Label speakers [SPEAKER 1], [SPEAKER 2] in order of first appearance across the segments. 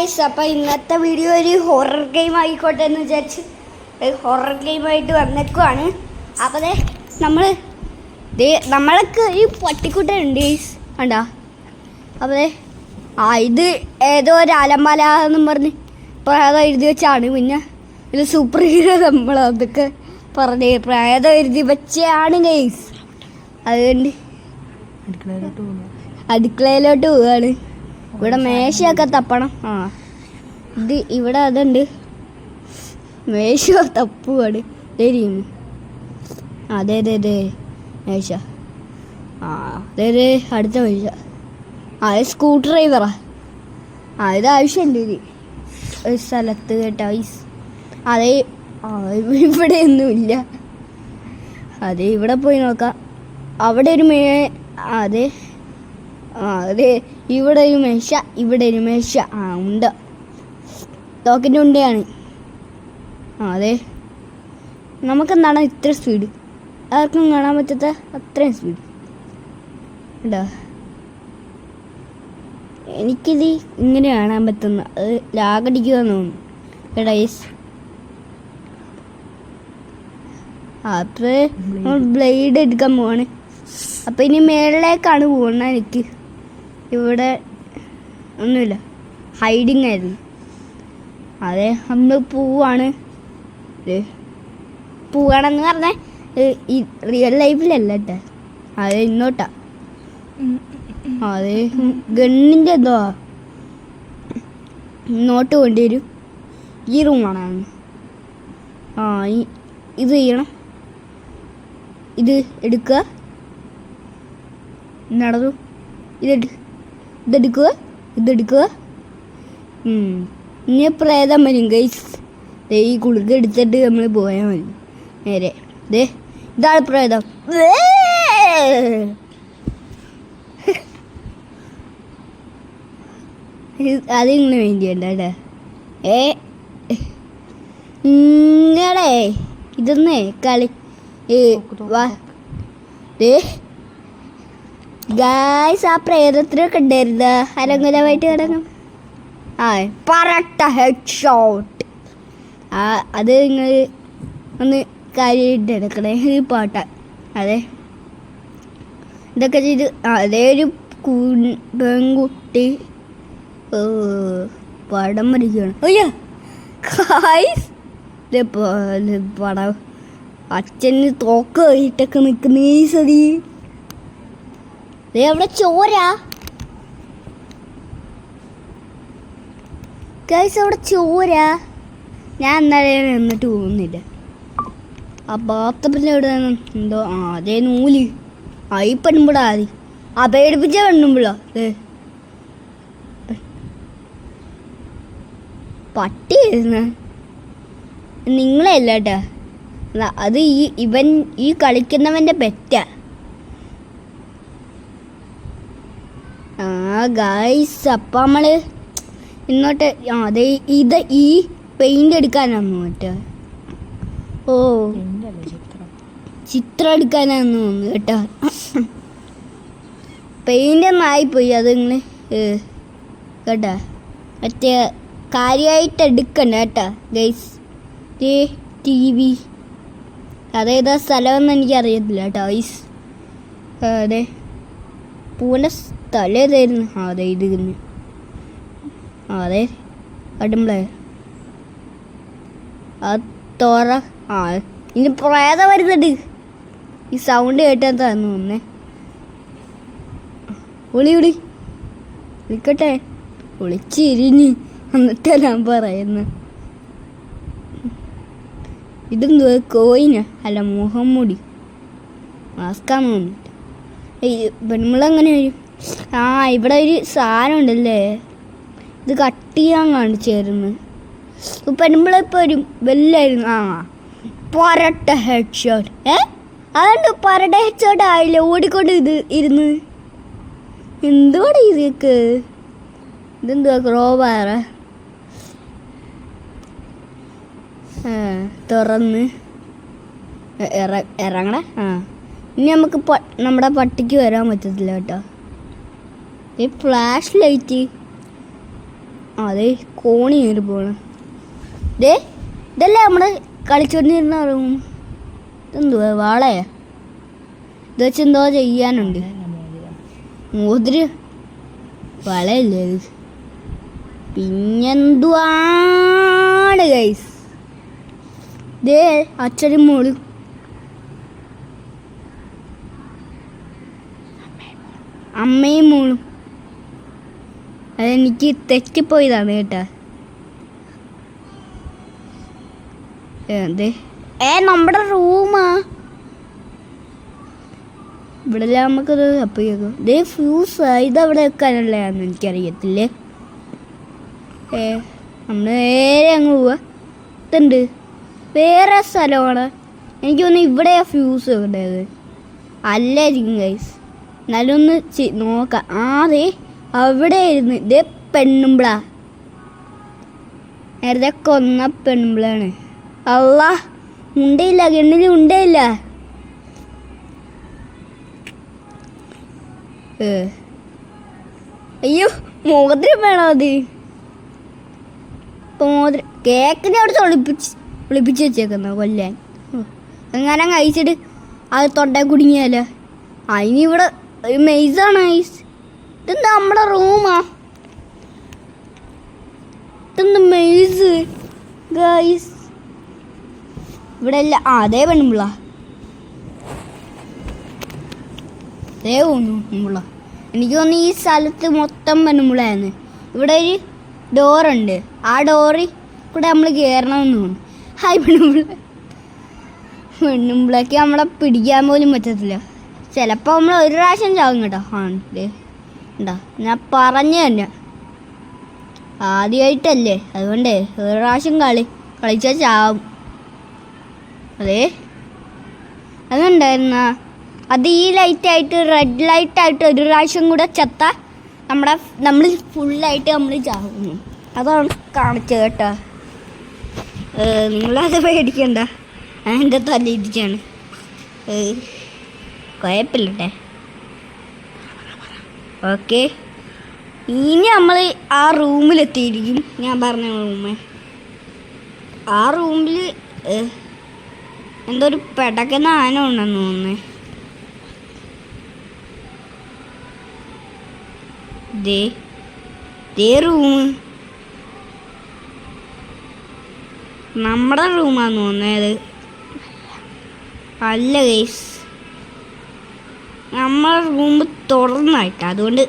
[SPEAKER 1] Guys അപ്പോൾ ഇന്നത്തെ video ഒരു ഹൊറർ ഗെയിം ആയിക്കോട്ടെ എന്ന് വിചാരിച്ച് ഒരു ഹൊറർ ഗെയിമായിട്ട് വന്നേക്കുവാണ്. അപ്പോൾ നമ്മൾ നമ്മളൊക്കെ ഈ പട്ടിക്കുട്ടുണ്ട് കണ്ടാ? അപ്പോൾ ആ ഇത് ഏതോ ഒരു അലമല എന്നും പറഞ്ഞ് പ്രേതം എഴുതി വെച്ചാണ്. പിന്നെ ഇത് സൂപ്പർ ഹീറോ നമ്മൾ അതൊക്കെ പറഞ്ഞ് പ്രേതം എഴുതി വെച്ചാണ് ഗൈസ് അതുകൊണ്ട്
[SPEAKER 2] അടുക്കളയിലോട്ട്
[SPEAKER 1] പോവുകയാണ് ഇവിടെ മേശയൊക്കെ തപ്പണം. ആ. ഇത് ഇവിടെ അതുണ്ട്. മേശ തപ്പുവാണ്. തരും അതെ അതെ അതെ മേശ. ആ അതെ അതെ അടുത്ത മേശ. ആ സ്കൂട്ടർ ഡ്രൈവറാ ആ. ഇത് ആവശ്യമുണ്ട് ഇത്. ഒരു സ്ഥലത്ത് കേട്ടോ ഐസ് അതെ ഇവിടെ ഒന്നുമില്ല. അതെ ഇവിടെ പോയി നോക്കാം. അവിടെ ഒരു മേ അതെ ആ അതെ ഇവിടെ ഒരു മേശ ഇവിടെ ഒരു മേശ. ആ ഉണ്ട്. ടോക്കിന്റെ ഉണ്ടയാണ്. ആ അതെ. നമുക്കെന്താണ് ഇത്ര സ്പീഡ് ആർക്കും കാണാൻ പറ്റാത്ത അത്രയും സ്പീഡ് ഉണ്ടോ എനിക്കിത് ഇങ്ങനെ കാണാൻ പറ്റുന്ന അത് ലാഗടിക്കുമെന്ന് തോന്നുന്നു. കേട്ടോ യെസ് അപ്പോൾ നമ്മൾ ബ്ലേഡ് എടുക്കാൻ പോവാണ്. അപ്പം ഇനി മേളിലേക്കാണ് പോകുന്നത് എനിക്ക്. ഇവിടെ ഒന്നുമില്ല. ഹൈഡിങ് ആയിരുന്നു. അതെ നമ്മൾ പൂവാണ്. പോവാണെന്ന് പറഞ്ഞാൽ ഈ റിയൽ ലൈഫിലല്ല കേട്ടോ അതെ ഇന്നോട്ടാ. അതെ ഗണ്ണിന്റെ എന്തോ ഇന്നോട്ട് കൊണ്ടുവരും. ഈ റൂമാണ് ആ ഇത് ചെയ്യണം. ഇത് എടുക്കുക. നടന്നു. ഇതെടു ഇതെടുക്കുക ഇതെടുക്കുക. ഇനി പ്രേതം വരും ഗൈസ് ഈ കുളിക്ക് എടുത്തിട്ട് നമ്മൾ പോയാൽ മതി. നേരെ. ദേ ഇതാണ് പ്രേതം. അതിങ്ങനെ വേണ്ടിയുണ്ട് ഏ? ഇങ്ങളെ ഇതൊന്നേ കളി ഏ ഗായ്സ് ആ പ്രേതത്തിനൊക്കെ ഉണ്ടായിരുന്ന? അരങ്ങുലമായിട്ട് കിടക്കും. ആ പറട്ട ഹെഡ് ഷോട്ട് ആ അത് നിങ്ങൾ ഒന്ന് കാര്യമായിട്ട് എടുക്കണേ ഈ പാട്ട. അതെ. ഇതൊക്കെ ചെയ്ത് അതേ ഒരു പെൺകുട്ടി പടം വരയ്ക്കുകയാണ്. അയ്യോ! ഗായ്സ് പടം അച്ഛന് തോക്ക് കഴിഞ്ഞിട്ടൊക്കെ നിൽക്കുന്ന ഈ സതി ദേ അവിടെ ചോര. ഗൈസ് അവിടെ ചോര. ഞാൻ എന്നാലും നിന്നിട്ട് പോകുന്നില്ല ആ ബാത്തപ്പിന്റെ അവിടെ എന്തോ ആ അതേ നൂൽ. ആയി ഈ ആദ്യം ആ പേടിപ്പിച്ച പെണ്ണുമ്പോഴാ ഏ പട്ടിയായിരുന്നു നിങ്ങളെയല്ല കേട്ടാ. അത് ഈ ഇവൻ ഈ കളിക്കുന്നവന്റെ പെറ്റാ ആ ഗായ്സ് അപ്പം നമ്മൾ ഇന്നോട്ട് ആ അതെ ഇത് ഈ പെയിന്റ് എടുക്കാനാണ് മറ്റേ. ഓ.
[SPEAKER 2] ചിത്രം
[SPEAKER 1] എടുക്കാനാന്ന് തോന്നുന്നു കേട്ടോ. പെയിന്റ് ഒന്നും ആയിപ്പോയി അത് നിങ്ങൾ കേട്ടോ. മറ്റേ കാര്യമായിട്ട് എടുക്കണ്ട കേട്ടോ ഗൈസ് ടി വി അതേതാ സ്ഥലമെന്ന് എനിക്കറിയത്തില്ല കേട്ടോ ഗൈസ് അതെ. പൂവിന്റെ സ്ഥലം ഏതായിരുന്നു അതെ ഇത് തന്നെ ആ അതെ അടുമ്പളേ. ആ തോറ ആ ഇനി പ്രേതം വരുന്നുണ്ട് ഈ സൗണ്ട് കേട്ടാൻ തോന്നുന്നേ. ഒളി ഒളി. വിളിക്കട്ടെ ഒളിച്ചിരിഞ്ഞ്. എന്നിട്ടാ ഞാൻ പറയുന്നു. ഇതെന്തുവാ? കോയിന? അല്ല മുഖം മുഖംമുടി മാസ്കാന്ന് തോന്നിട്ട് പെൺമുളങ്ങനെ വരും? ആ ഇവിടെ ഒരു സാധനം ഉണ്ടല്ലേ ഇത് കട്ട് ചെയ്യാൻ കാണിച്ചായിരുന്നു പെൺമുള ഇപ്പോൾ വരും. വല്ലായിരുന്നു. ആ പൊരട്ട ഹെഡ് ഷോട്ട് ഏ? അതുകൊണ്ട് പൊരട്ട ഹെഡ് ഷോട്ട് ആയില്ല ഓടിക്കൊണ്ട് ഇത് ഇരുന്ന്? എന്തുവാണ് ഇതൊക്കെ? ഇതെന്തുവാ ക്രോബാറ തുറന്ന്. ഇറങ്ങണേ? ആ. ഇനി നമുക്ക് നമ്മുടെ പട്ടിക്ക് വരാൻ പറ്റത്തില്ല കേട്ടോ. ഈ ഫ്ലാഷ് ലൈറ്റ്. അതെ കോണി കയറി പോണം. ദേ ഇതല്ലേ നമ്മൾ കളിച്ചോണ്ടിരുന്ന റൂം? ഇതെന്തുവാ വാളയാ? ഇത് വെച്ച് എന്തോ ചെയ്യാനുണ്ട്. മോതിര്. വളയല്ലേ ഇത്? പിന്നെന്തുവാണ് ഗൈസ് ദേ അച്ഛനും മോളും അമ്മയും മോളും. അതെനിക്ക് തെറ്റിപ്പോയതാണ് കേട്ടാ. ഏ നമ്മുടെ റൂമാ. ഇവിടെ നമുക്കത് അപ്പോഴേക്കും ദേ ഫ്യൂസ് ഇതവിടെ വെക്കാനുള്ളതാണെന്ന് എനിക്കറിയത്തില്ലേ. ഏ നമ്മൾ നേരെ അങ്ങ് പോവാ. ഇതുണ്ട്. വേറെ സ്ഥലമാണ്. എനിക്ക് തോന്നുന്നു ഇവിടെയാ ഫ്യൂസ് ഇവിടേത് അല്ലായിരിക്കും ഗൈസ് എന്നാലും ഒന്ന് നോക്കാം. ആറേ അവിടെ ഇരുന്ന് ഇതേ പെണ്ണുമ്പിള. നേരത്തെ കൊന്ന പെണ്ണുമ്പിളാണ് അല്ല ഉണ്ടയില്ല കണ്ണിൽ ഉണ്ടയില്ല. അയ്യോ മോതിരം വേണോ അത്? മോതിരം കേക്കിനെ അവിടെ ഒളിപ്പിച്ച് ഒളിപ്പിച്ച് വെച്ചേക്കുന്ന കൊല്ലാൻ. അങ്ങനെ കഴിച്ചിട്ട് അത് തൊണ്ട കുടുങ്ങിയാലോ? അതിനിവിടെ ഒരു മെയ്സാണ് ഐസ് ഇതെന്താ നമ്മുടെ റൂമാ ഇതെന്താ മെയ്സ് ഗൈസ് ഇവിടെ അല്ല. ആ അതേ പെണ്ണുമ്പിള്ള. അതേ പെണ്ണുമ്പിള്ള. എനിക്ക് തോന്നുന്നു ഈ സ്ഥലത്ത് മൊത്തം പെണ്ണുമ്പിളയാന്ന് ഇവിടെ ഒരു ഡോറുണ്ട് ആ ഡോറിൽ കൂടെ നമ്മൾ കയറണമെന്ന് തോന്നുന്നു. ഹായ് പെണ്ണുമ്പിള്ള. പെണ്ണുമ്പിളക്ക് നമ്മളെ പിടിക്കാൻ പോലും പറ്റത്തില്ല. ചിലപ്പോൾ നമ്മൾ ഒരു പ്രാവശ്യം ചാവും കേട്ടോ. ആ ഉണ്ടോ ഞാൻ പറഞ്ഞു തന്നെ ആദ്യമായിട്ടല്ലേ അതുകൊണ്ട് ഒരു പ്രാവശ്യം കളി കളിച്ചാൽ ചാവും. അതെ. അതുണ്ടായിരുന്ന അത് ഈ ലൈറ്റായിട്ട് റെഡ് ലൈറ്റായിട്ട് ഒരു പ്രാവശ്യം കൂടെ ചത്ത നമ്മുടെ നമ്മൾ ഫുള്ളായിട്ട് നമ്മൾ ചാവുന്നു അതാണ് കാണിച്ചത് കേട്ടോ. നിങ്ങളത് പേടിക്കണ്ട. എന്റെ തലയിരിക്കാണ് കുഴപ്പമില്ലട്ടെ. ഓക്കെ. ഇനി നമ്മൾ ആ റൂമിലെത്തിയിരിക്കും. ഞാൻ പറഞ്ഞ റൂമ്. ആ റൂമിൽ എന്തോ ഒരു പെടക്കുന്ന ആന ഉണ്ടെന്ന് തോന്നുന്നേ. ദേ ദേ റൂം നമ്മുടെ റൂമാന്ന് തോന്നുന്നത് അല്ല ഗൈസ്. നമ്മളെ റൂം തുറന്നായിട്ട്. അതുകൊണ്ട്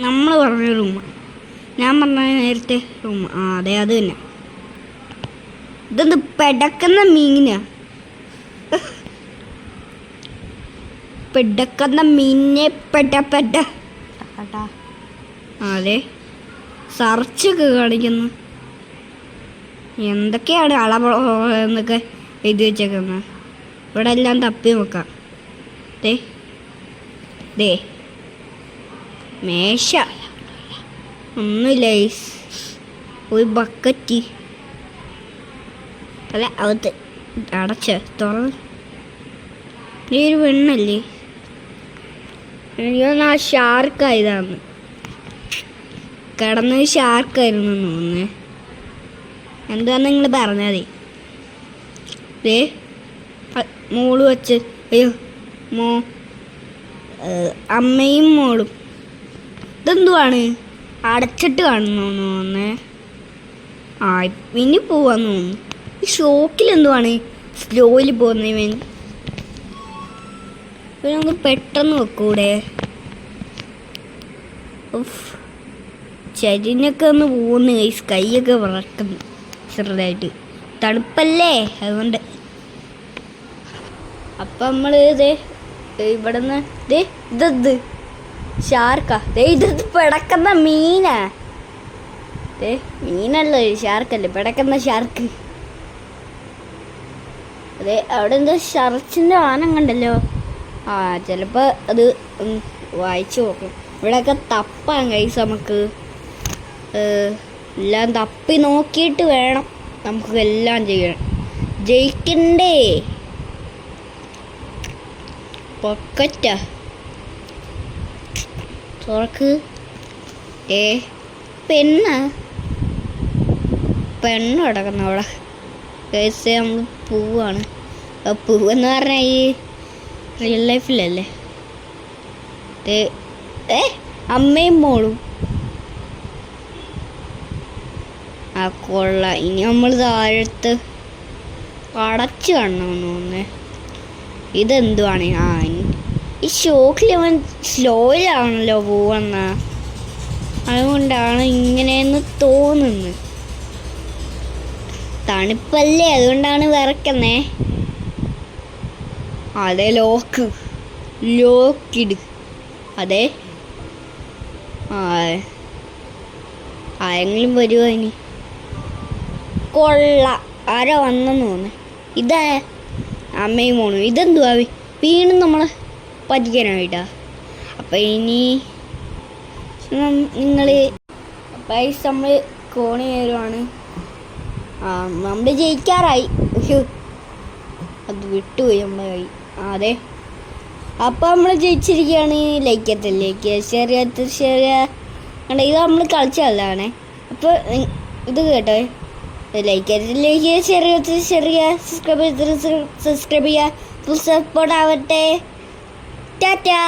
[SPEAKER 1] നമ്മൾ പറഞ്ഞ റൂം ഞാൻ പറഞ്ഞ നേരത്തെ റൂം ആ. അതെ അത് തന്നെ. ഇതെന്ത് പെടക്കുന്ന മീനാ പെടക്കുന്ന മീനെ പെട്ട പെട്ട അതെ. സർച്ചൊക്കെ കാണിക്കുന്നു. എന്തൊക്കെയാണ് അളവ് എന്നൊക്കെ എഴുതി വെച്ചേക്കുന്നത് ഇവിടെ എല്ലാം തപ്പി നോക്കാം. ദേ ദേ. മേശ. ഒന്നുമില്ല. ഒരു ബക്കറ്റ് അല്ല അകത്ത് അടച്ച തുറന്ന്. ഈ ഒരു പെണ്ണല്ലേ? എനിക്കൊന്ന് ആ ഷാർക്കായതാന്ന് കിടന്നത് ഷാർക്കായിരുന്നു തോന്നുന്നേ. എന്താന്ന് നിങ്ങൾ പറഞ്ഞാൽ ദേ മോൾ വച്ച്. അയ്യോ മോ അമ്മയും മോളും. ഇതെന്തുവാണ്? അടച്ചിട്ട് കാണുന്നു തോന്നുന്നേ? ആ ഇനി പോവാന്ന് തോന്നുന്നു. ഈ ഷോക്കിൽ എന്തുവാണ്? സ്ലോയിൽ പോകുന്ന ഇവൻ ഇവൻ നമുക്ക് പെട്ടെന്ന് വെക്കൂടെ? ചരിനൊക്കെ ഒന്ന് പോകുന്നു കൈസ് കൈയൊക്കെ വിറക്കുന്നു ചെറുതായിട്ട്. തണുപ്പല്ലേ? അതുകൊണ്ട്. അപ്പം നമ്മൾ ഇതേ ഇവിടെ നിന്ന് ദേ ഇതത് ഷാർക്കാ. ദേ ഇത് പിടക്കുന്ന മീനാ? ദേ മീനല്ല ഷാർക്കല്ലേ? പിടക്കുന്ന ഷാർക്ക്. അതെ അവിടെ എന്തോ ഷർച്ചിന്റെ ആനം കണ്ടല്ലോ. ആ ചിലപ്പോൾ അത് വായിച്ചു നോക്കും. ഇവിടെയൊക്കെ തപ്പാൻ കൈസ് നമുക്ക്. എല്ലാം തപ്പി നോക്കിയിട്ട് വേണം. നമുക്ക് എല്ലാം ചെയ്യണം ജയിക്കണ്ടേ? പൊക്കറ്റാ. തുറക്ക്. ഏ പെണ്ണ. പെണ്ണ് കിടക്കുന്ന അവിടെ. കേസ് നമ്മൾ പൂവാണ്. പൂവെന്ന് പറഞ്ഞാൽ ഈ റിയൽ ലൈഫിലല്ലേ ഏ അമ്മയും മോളും. ആ കൊള്ള. ഇനി നമ്മൾ താഴത്ത് അടച്ചു കാണണമെന്ന് തോന്നുന്നേ. ഇതെന്തുവാണ്? ആ ഈ ഷോക്കിൽ അവൻ സ്ലോയിലാണല്ലോ പോവുന്ന. അതുകൊണ്ടാണ് ഇങ്ങനെയെന്ന് തോന്നുന്നത് തണുപ്പല്ലേ അതുകൊണ്ടാണ് വിറക്കുന്നേ. അതെ ലോക്ക്. ലോക്കിട്. അതെ. ആ ആരെങ്കിലും വരുമോ ഇനി? കൊള്ള. ആരോ വന്നെന്ന് തോന്നുന്നു? ഇതാ അമ്മയും പോണു ഇതെന്തുവാ? വീണ്ടും നമ്മളെ പറ്റിക്കാനായിട്ടാ അപ്പം ഇനി നിങ്ങൾ പൈസ നമ്മൾ കോണി കയറുവാണ്. ആ നമ്മൾ ജയിക്കാറായി. അത് വിട്ടുപോയി നമ്മുടെ കൈ. അതെ. അപ്പം നമ്മൾ ജയിച്ചിരിക്കുകയാണ് ലൈക്ക് എത്തൽ ലൈക്ക് ഷെയർ ചെയ്യാത്ത ഇത് നമ്മൾ കളിച്ചതല്ലാണേ അപ്പോൾ ഇത് കേട്ടോ. ലൈക്ക് ചെയ്തില്ലെങ്കിൽ ചെറിയ ചെറിയ സബ്സ്ക്രൈബ് ചെയ്ത് സബ്സ്ക്രൈബ് ചെയ്യുക ഫുൾ സപ്പോർട്ട് ആവട്ടെ ടാറ്റാ